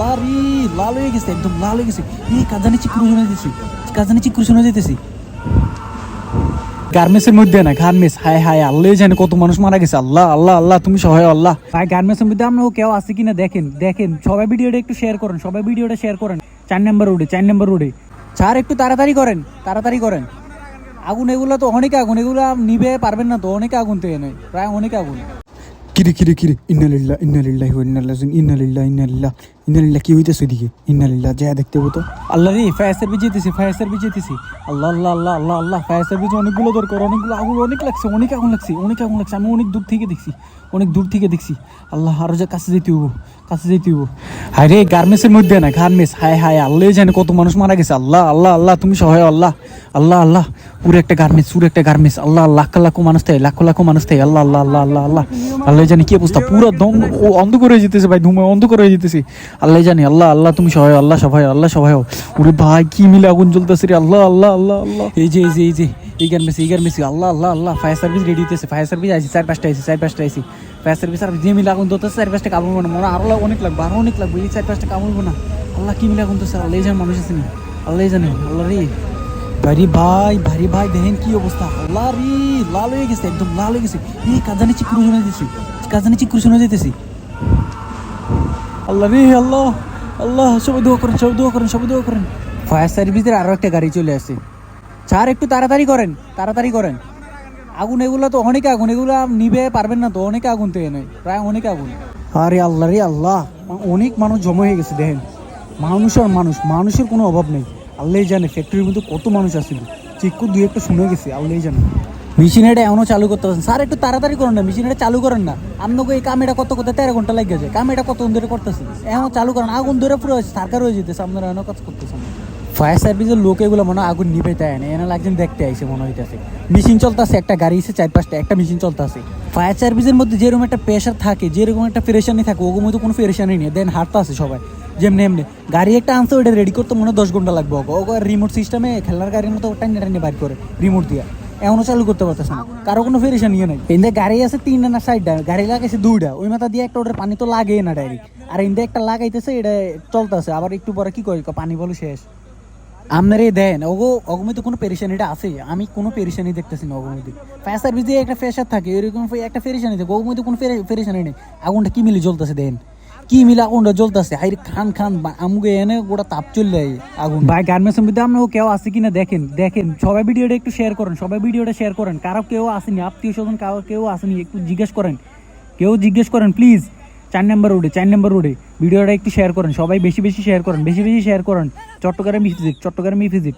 লারি লাল হয়ে গেছে একদম লাল হয়ে গেছে। এই কাজানি চিকুর শোনা যেতেছি কাজানি চিকুর শোনা যেতেছি গার্মেন্টসের মধ্যে না গার্মেন্টস হায় হায় আল্লাহ জানে কত মানুষ মারা গেছে। আল্লাহ আল্লাহ আল্লাহ তুমি সহায় আল্লাহ। ভাই গার্মেন্টসের মধ্যে আপনার কেউ আছে কিনা দেখেন দেখেন। সবাই ভিডিওটা একটু শেয়ার করেন সবাই ভিডিওটা শেয়ার করেন। চার নাম্বার রোডে চার নাম্বার রোডে স্যার একটু তাড়াতাড়ি করেন তাড়াতাড়ি করেন। আগুন এগুলো তো অনেক আগুন এগুলো নিবে পারবেন না তো অনেক আগুন তো এনে প্রায় অনেক আগুন। কিরে কিরে কিরে ইন্নালিল্লাহ ইন্নালিল্লাহ ইন্নাল্লাহ ইন্নালিল্লাহ ইন্নালিল্লাহ। ইন্নালিল্লাহ কি হইতেছে ওইদিকে ইন্নালিল্লাহ যা দেখতে হতো আল্লাহ রে ফায়ার সার্ভিস যেতেছি ফায়ার সার্ভিস যেতেছি আল্লাহ আল্লাহ আল্লাহ আল্লাহ আল্লাহ ফায়ার সার্ভিস অনেকগুলো দরকার অনেকগুলো আগুন অনেক লাগছে অনেক আগুন লাগছে অনেক আগুন লাগছে আমি অনেক দূর থেকে দেখছি অনেক দূর থেকে দেখছি আল্লাহ আরও যা কাছে যেতে হব কাছে যেতে হব হায় রে গার্মেন্টসের মধ্যে না গার্মেন্টস হায় হায় আল্লাহ জানে কত মানুষ মারা গেছে আল্লাহ আল্লাহ আল্লাহ তুমি সহায় আল্লাহ আল্লাহ আল্লাহ পুরো একটা গার্মেন্টস পুরো একটা গার্মেন্টস আল্লাহ লাখ লাখ মানুষ থাকে লাখ লাখ মানুষ থাকে আল্লাহ আল্লাহ আল্লাহ আল্লাহ আল্লাহ আল্লাহ জানি কি অবস্থা পুরো দম ও অন্ধকার হয়ে যেতেছে ভাই ধুমে অন্ধকার হয়ে যেতেছে আল্লাহ জানি, আল্লাহ আল্লাহ তুমি সহায়, আল্লাহ সহায় আল্লাহ সহায় ওরে ভাই, কি মিলে আগুন জ্বলতেছে রে? আল্লাহ আল্লাহ আল্লাহ আল্লাহ। এই যে এই যে এই যে, এই গার্মেন্টস এই garments Allah Allah Allah. Fire service ready হইতেছে, ফায়ার সার্ভিস আইসি চার পাঁচটা আইসি চার পাঁচটা আইসি ফায়ার সার্ভিস আর যে মিলে আগুন ধরতেছে চার পাঁচটা কামড়বো না। মনে হয় আরও অনেক লাগবে, আরও অনেক লাগবে, এই চার পাঁচটা কামড়বো না। আল্লাহ, কি মিলে আগুন ধরছে আল্লাহ জানে মানুষ আছে নি। আল্লাহ জানে। আল্লাহ রে। ভারি ভাই ভারি ভাই, দেখেন কি অবস্থা। আল্লাহ রে, লাল হয়ে গেছে, একদম লাল হয়ে গেছে। এই কাজানি চিকুর শোনা যেতেছি কাজানি চিকুর শোনা যেতেছি আল্লাহ রে আল্লাহ আল্লাহ সবাই দোয়া করেন সবাই দোয়া করেন সবাই দোয়া করেন। ফায়ার সার্ভিসের আরও একটা গাড়ি চলে আসে। স্যার একটু তাড়াতাড়ি করেন তাড়াতাড়ি করেন। আগুন এগুলো তো অনেক আগুন এগুলো নিবে পারবেন না তো অনেক আগুন তো এনে প্রায় অনেক আগুন। আরে আল্লাহ রে আল্লাহ অনেক মানুষ জমা হয়ে গেছে দেখেন। মানুষ আর মানুষ মানুষের কোনো অভাব নেই। আল্লাহ জানে ফ্যাক্টরির মধ্যে কত মানুষ আসছিল চিকু দুই একটা শুনে গেছে আল্লাহ জানে। মেশিনারিটা এখনও চালু করতে পারছেন স্যার, একটু তাড়াতাড়ি করেন না মেশিনারিটা চালু করেন না। আপনাকে এই কাম এটা কত কত, তেরো ঘণ্টা লাগে যায়। কামেটা কত ধরে করতেছে এখন চালু করেন, আগুন ধরে পুরো সরকার হয়ে যেতেছে, আপনারা এখনও কাজ করতেছেন ফায়ার সার্ভিসের লোক এগুলো মনে হয় আগুন নিবে তাই না এনে লাগছেন দেখতে আইসে মনে হইতেছে। মেশিন চলতেছে, একটা গাড়ি এসে চার পাঁচটা একটা মেশিন চলতেছে। ফায়ার সার্ভিসের মধ্যে যেরকম একটা প্রেশার থাকে, যেরকম একটা ফেরেশানি থাকে ওগুলো মধ্যে কোনো ফেরেশানি নেই দেন হাঁটতে আছে সবাই। যেমনি এমনি, গাড়ি একটা আনছে ওটা রেডি করতে মনে হয় দশ ঘণ্টা লাগবে ওকে। রিমোট সিস্টেমে খেলার গাড়ির মতো টাইনে টাইনে বাইর করে রিমোট দিয়ে। এখনও চালু করতে পারতেছে না। কারও কোনো ফেরেশানি ইয়ে নাই। এখানে গাড়ি আছে তিনটা না সাইডটা গাড়ি লাগাইছে দুইটা। ওই মাথা দিয়ে একটা ওটার পানি তো লাগে না ডাইরেক্ট আর ইন্দে একটা লাগাইতেছে, এটা চলতেছে। আবার একটু পরে কি করে পানি বলো শেষ। আপনারে দেন, ওগো অগমিতে কোনো পেরেশানিটা আছে? আমি কোনো পেরেশানি দেখতেছি না অগমিতে ফায়ার সার্ভিস দিয়ে একটা প্রেশার থাকে, এরকম একটা পেরেশানি থাকে অগমিতে কোনো পেরেশানি নেই। আগুনটা কি মিলে জ্বলতেছে দেন। কি মিলে আগুনটা জ্বলতেছে? হাই খান খান আমুকে এনে গোটা তাপ চললে আগুন। ভাই, গার্মেন্টসের মধ্যে আপনার কেউ আছে কিনা দেখেন দেখেন। সবাই ভিডিওটা একটু শেয়ার করেন, সবাই ভিডিওটা শেয়ার করেন। কারও কেউ আসেনি, আত্মীয় স্বজন, কারও কেউ আসেনি, একটু জিজ্ঞেস করেন। কেউ জিজ্ঞেস করেন প্লিজ চার নম্বর রোডে চার নম্বর রোডে ভিডিওটা একটু শেয়ার করেন, সবাই বেশি বেশি শেয়ার করেন, বেশি বেশি শেয়ার করেন। Chittagong visit Chittagong visit